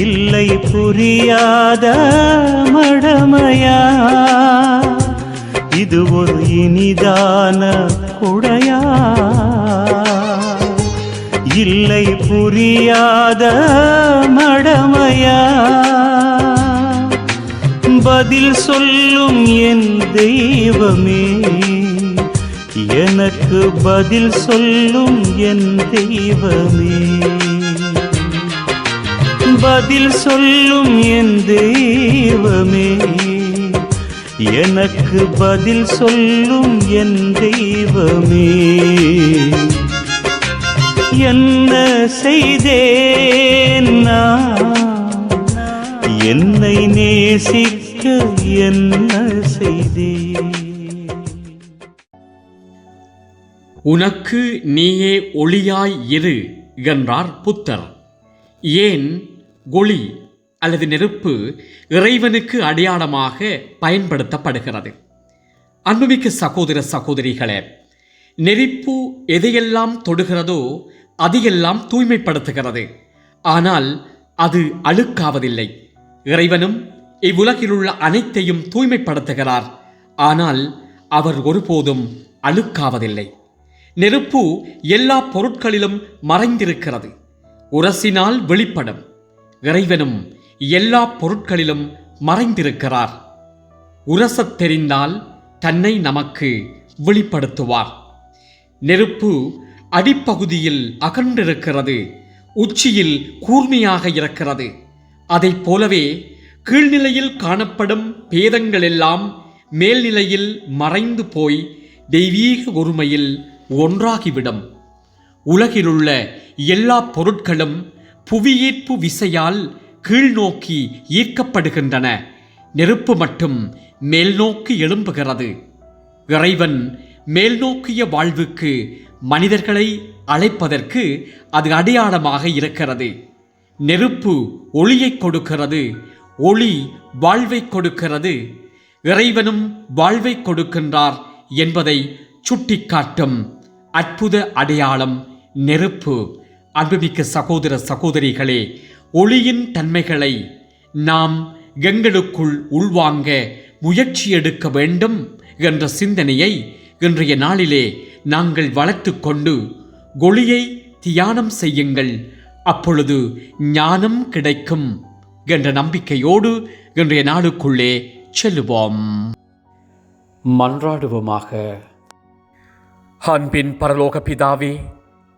இல்லை புரியாத மடமையா? இது ஒரு இனிதான குடையா? இல்லை புரியாத மடமையா? பதில் சொல்லும் என் தெய்வமே எனக்கு பதில் சொல்லும் என் தெய்வமே. பதில் சொல்லும் என் தெய்வமே. எனக்கு பதில் சொல்லும் என் தெய்வமே. என்ன செய்தேன் என்னை நேசிக்க என்ன செய்தேன்? உனக்கு நீயே ஒளியாய் இரு என்றார் புத்தர். ஏன் ஒளி அல்லது நெருப்பு இறைவனுக்கு அடையாளமாக பயன்படுத்தப்படுகிறது. அன்புமிக்க சகோதர சகோதரிகளே நெருப்பு எதையெல்லாம் தொடுகிறதோ அதையெல்லாம் தூய்மைப்படுத்துகிறது. ஆனால் அது அழுக்காவதில்லை. இறைவனும் இவ்வுலகிலுள்ள அனைத்தையும் தூய்மைப்படுத்துகிறார். ஆனால் அவர் ஒருபோதும் அழுக்காவதில்லை. நெருப்பு எல்லா பொருட்களிலும் மறைந்திருக்கிறது. உரசினால் வெளிப்படும். இறைவனும் எல்லா பொருட்களிலும் மறைந்திருக்கிறார். உரசத் தெரிந்தால் தன்னை நமக்கு வெளிப்படுத்துவார். நெருப்பு அடிப்பகுதியில் அகன்றிருக்கிறது உச்சியில் கூர்மையாக இருக்கிறது. அதைப் போலவே கீழ்நிலையில் காணப்படும் பேதங்கள் எல்லாம் மேல்நிலையில் மறைந்து போய் தெய்வீக ஒருமையில் ஒன்றாகிவிடும். உலகிலுள்ள எல்லா பொருட்களும் புவியீர்ப்பு விசையால் கீழ்நோக்கி ஈர்க்கப்படுகின்றன. நெருப்பு மட்டும் மேல்நோக்கி எழும்புகிறது. இறைவன் மேல்நோக்கிய வாழ்வுக்கு மனிதர்களை அழைப்பதற்கு அது அடையாளமாக இருக்கிறது. நெருப்பு ஒளியை கொடுக்கிறது ஒளி வாழ்வை கொடுக்கிறது. இறைவனும் வாழ்வை கொடுக்கின்றார் என்பதை சுட்டிக்காட்டும் அற்புத அடையாளம் நெருப்பு. அன்புமிக்க சகோதர சகோதரிகளே ஒளியின் தன்மைகளை நாம் எங்களுக்குள் உள்வாங்க முயற்சி எடுக்க வேண்டும் என்ற சிந்தனையை இன்றைய நாளிலே நாங்கள் வளர்த்து கொண்டு ஒளியை தியானம் செய்யுங்கள். அப்பொழுது ஞானம் கிடைக்கும் என்ற நம்பிக்கையோடு இன்றைய நாளுக்குள்ளே செல்லுவோம். மன்றாடுவோமாக. அன்பின் பரலோக பிதாவே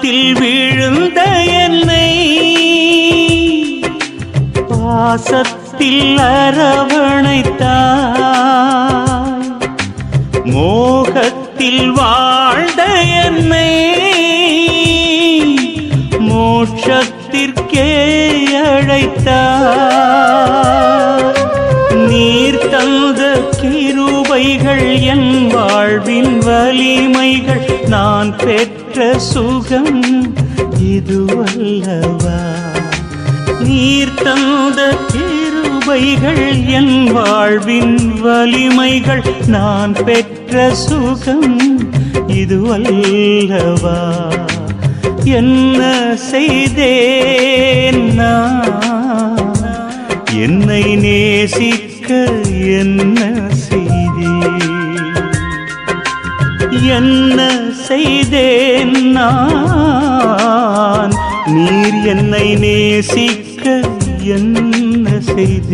பாதத்தில் விழுந்த என்னை. பாசத்தில் அரவணைத்தாய் மோகத்தில் வாழ்ந்த என்னை. மோட்சத்திற்கே அழைத்தாய் நீர் தந்த கிருபைகள் என் வாழ்வின் வலிமைகள். நான் பெற்ற சுகம் இதுவல்லவா? நீர் தந்த கிருபை கிருபைகள் என் வாழ்வின் வலிமைகள். நான் பெற்ற சுகம் இதுவல்லவா? என்ன செய்தேன் என்னை நேசிக்க என்ன செய்தேன் என்ன செய்தேன் நான்? நீர் என்னை நேசிக்க என்ன செய்தேன்?